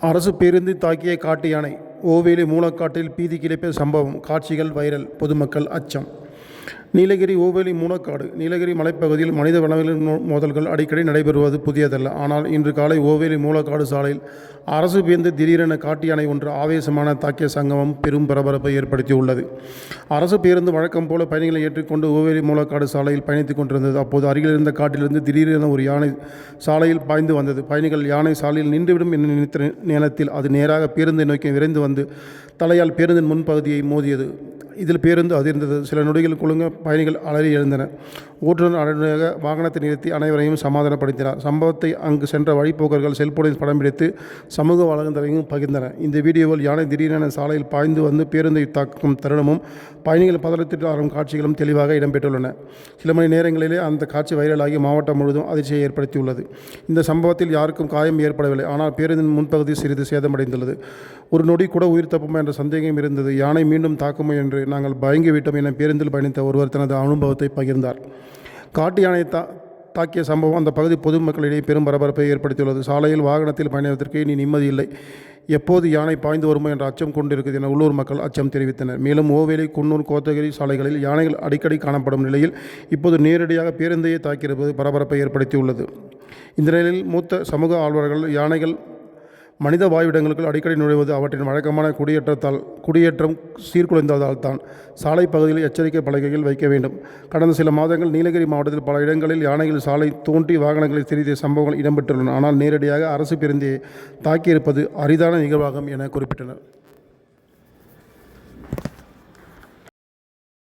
அரசு பேருந்து தாக்கிய காட்டு யானை ஓவேலி மூலக்காட்டில் பீதி கிளப்பிய சம்பவம் காட்சிகள் வைரல் பொதுமக்கள் அச்சம். நீலகிரி ஓவேலி மூலக்காடு நீலகிரி மலைப்பகுதியில் மனித வனவிலங்கு மோதல்கள் அடிக்கடி நடைபெறுவது புதியதல்ல. ஆனால் இன்று காலை ஓவேலி மூலக்காடு சாலையில் அரசு பேருந்து திடீரென காட்டு யானை ஒன்று ஆவேசமான தாக்கிய சங்கமம் பெரும் பரபரப்பை ஏற்படுத்தியுள்ளது. அரசு பேருந்து வழக்கம் போல பயணிகளை ஏற்றிக்கொண்டு ஓவேலி மூலக்காடு சாலையில் பயணித்துக் கொண்டிருந்தது. அப்போது அருகில் இருந்த காட்டிலிருந்து திடீரென ஒரு யானை சாலையில் பாய்ந்து வந்தது. பயணிகள் யானை சாலையில் நின்றுவிடும் என நினைத்த நேரத்தில் அது நேராக பேருந்தை நோக்கி விரைந்து வந்து தலையால் பேருந்தின் முன்பகுதியை மோதியது. இதில் பேருந்து அதிர்ந்தது. சில நொடிகள் குலுங்க பயணிகள் அலறி எழுந்தனர். ஓட்டுநர் உடனடியாக வாகனத்தை நிறுத்தி அனைவரையும் சமாதானப்படுத்தினார். சம்பவத்தை அங்கு சென்ற வழிபோக்கர்கள் செல்போனில் படம் பிடித்து சமூக வலைதளங்களையும் பகிர்ந்தனர். இந்த வீடியோவில் யானை திடீரென சாலையில் பாய்ந்து வந்து பேருந்தை தாக்கும் தருணமும் பயணிகள் பதறத்திட்டு ஆறும் காட்சிகளும் தெளிவாக இடம்பெற்றுள்ளன. சில மணி நேரங்களிலே அந்த காட்சி வைரலாகி மாவட்டம் முழுவதும் அதிர்ச்சியை ஏற்படுத்தியுள்ளது. இந்த சம்பவத்தில் யாருக்கும் காயம் ஏற்படவில்லை. ஆனால் பேருந்தின் முன்பகுதி சிறிது சேதமடைந்துள்ளது. ஒரு நொடி கூட உயிர் தப்புமா என்ற சந்தேகம் இருந்தது. யானை மீண்டும் தாக்குமோ என்று நாங்கள் பயங்கிவிட்டோம் என பேருந்தில் பயணித்த ஒருவர் தனது அனுபவத்தை பகிர்ந்தார். காட்டு யானை தா தாக்கிய சம்பவம் அந்த பகுதி பொதுமக்களிடையே பெரும் பரபரப்பை ஏற்படுத்தியுள்ளது. சாலையில் வாகனத்தில் பயணிப்பதற்கு இனி நிம்மதியில்லை எப்போது யானை பாய்ந்து வருமோ என்ற அச்சம் கொண்டிருக்கிறது என உள்ளூர் மக்கள் அச்சம் தெரிவித்தனர். மேலும் ஓவேலி குன்னூர் கோத்தகிரி சாலைகளில் யானைகள் அடிக்கடி காணப்படும் நிலையில் இப்போது நேரடியாக பேருந்தையே தாக்கியிருப்பது பரபரப்பை ஏற்படுத்தியுள்ளது. இந்த நிலையில் மூத்த சமூக ஆழ்வர்கள் யானைகள் மனித வாயுடங்களுக்குள் அடிக்கடி நுழைவது அவற்றின் வழக்கமான குடியேற்றத்தால் குடியேற்றம் சீர்குலைந்ததால் தான் சாலை பகுதியில் எச்சரிக்கை பலகைகள் வைக்க வேண்டும். கடந்த சில மாதங்கள் நீலகிரி மாவட்டத்தில் பல இடங்களில் யானைகள் சாலை தோன்றி வாகனங்களை திருத்திய சம்பவங்கள் இடம்பெற்றுள்ளன. ஆனால் நேரடியாக அரசு பேருந்தையை தாக்கியிருப்பது அரிதான நிகழ்வாகும் என குறிப்பிட்டனர்.